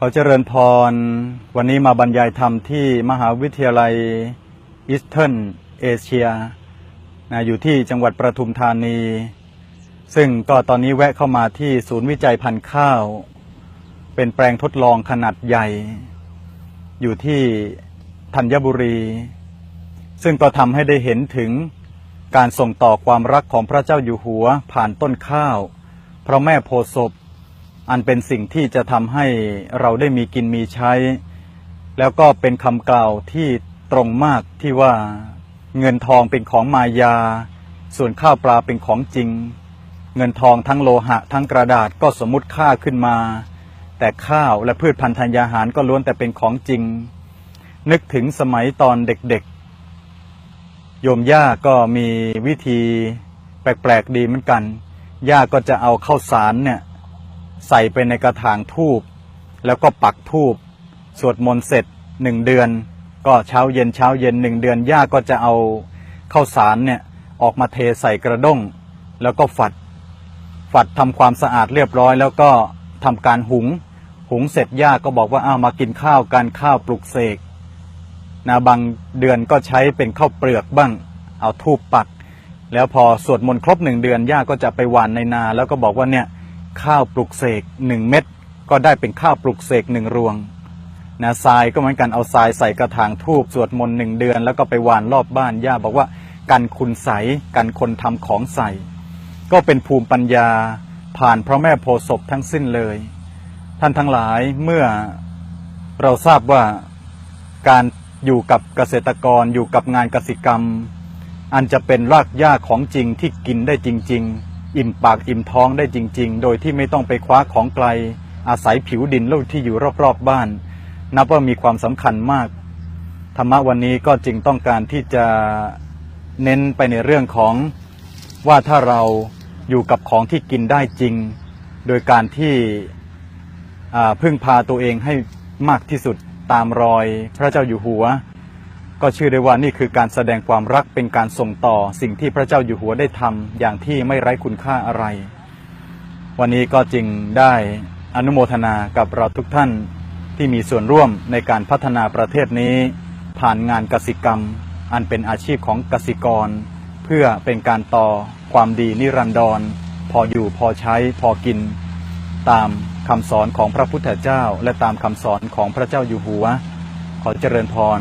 ขอเจริญพร วันนี้มาบรรยายธรรมที่มหาวิทยาลัยอีสเทิร์นเอเชียนะอยู่ที่จังหวัดประทุมธานี ซึ่งก็ตอนนี้แวะเข้ามาที่ศูนย์วิจัยพันธุ์ข้าว เป็นแปลงทดลองขนาดใหญ่ อยู่ที่ธัญบุรี ซึ่งก็ทำให้ได้เห็นถึงการส่งต่อความรักของพระเจ้าอยู่หัวผ่านต้นข้าว พระแม่โพธิ์ศพ อันเป็นสิ่งที่จะทำให้เราได้มีกินมีใช้ แล้วก็เป็นคำกล่าวที่ตรงมากที่ว่าเงินทองเป็นของมายา ส่วนข้าวปลาเป็นของจริง เงินทองทั้งโลหะทั้งกระดาษก็สมมติค่าขึ้นมา แต่ข้าวและพืชพันธุ์ธัญญาหารก็ล้วนแต่เป็นของจริง นึกถึงสมัยตอนเด็กๆ โยมย่าก็มีวิธีแปลกๆดีเหมือนกัน ย่าก็จะเอาข้าวสารเนี่ย ใส่ไปในกระถางทูบแล้วก็ปักทูบสวดมนต์เสร็จหนึ่งเดือน ก็เช้าเย็นเช้าเย็นหนึ่งเดือนย่าก็จะเอาข้าวสารเนี่ยออกมาเทใส่กระด้ง แล้วก็ฝัด ฝัดทำความสะอาดเรียบร้อย แล้วก็ทำการหุง หุงเสร็จย่าก็บอกว่าอ้าวมากินข้าวกันข้าวปลุกเสกนะบางเดือนก็ใช้เป็นข้าวเปลือกบ้าง เอาทูบปัก แล้วพอสวดมนต์ครบหนึ่งเดือนย่าก็จะไปหวานในนา แล้วก็บอกว่าเนี่ย ข้าวปลุกเสกหนึ่งเม็ดก็ได้เป็นข้าวปลุกเสกหนึ่งรวงนะทรายก็เหมือนกันเอาทรายใส่กระถางทูบสวดมนต์หนึ่งเดือน แล้วก็ไปหวานรอบบ้านย่าบอกว่ากันคุณใสกันคนทำของใส่ ก็เป็นภูมิปัญญาผ่านพระแม่โพศพทั้งสิ้นเลย ท่านทั้งหลายเมื่อเราทราบว่าการอยู่กับเกษตรกรอยู่กับงานกสิกรรม อันจะเป็นรากหญ้าของจริงที่กินได้จริง ๆ อิ่มปากอิ่มท้องได้จริง ๆ โดยที่ไม่ต้องไปคว้าของไกล อาศัยผิวดินโลกที่อยู่รอบๆบ้าน นับว่ามีความสำคัญมาก ธรรมะวันนี้ก็จึงต้องการที่จะเน้นไปในเรื่องของว่าถ้าเราอยู่กับของที่กินได้จริง โดยการที่พึ่งพาตัวเองให้มากที่สุดตามรอยพระเจ้าอยู่หัว ก็ชื่อได้ว่านี่คือการแสดงความรักเป็นการส่งต่อสิ่งที่พระเจ้าอยู่หัวได้ทำอย่างที่ไม่ไร้คุณค่าอะไร วันนี้ก็จึงได้อนุโมทนากับเราทุกท่านที่มีส่วนร่วมในการพัฒนาประเทศนี้ ผ่านงานกสิกรรม อันเป็นอาชีพของกสิกร เพื่อเป็นการต่อความดีนิรันดร พออยู่พอใช้พอกิน ตามคำสอนของพระพุทธเจ้า และตามคำสอนของพระเจ้าอยู่หัว ขอเจริญพร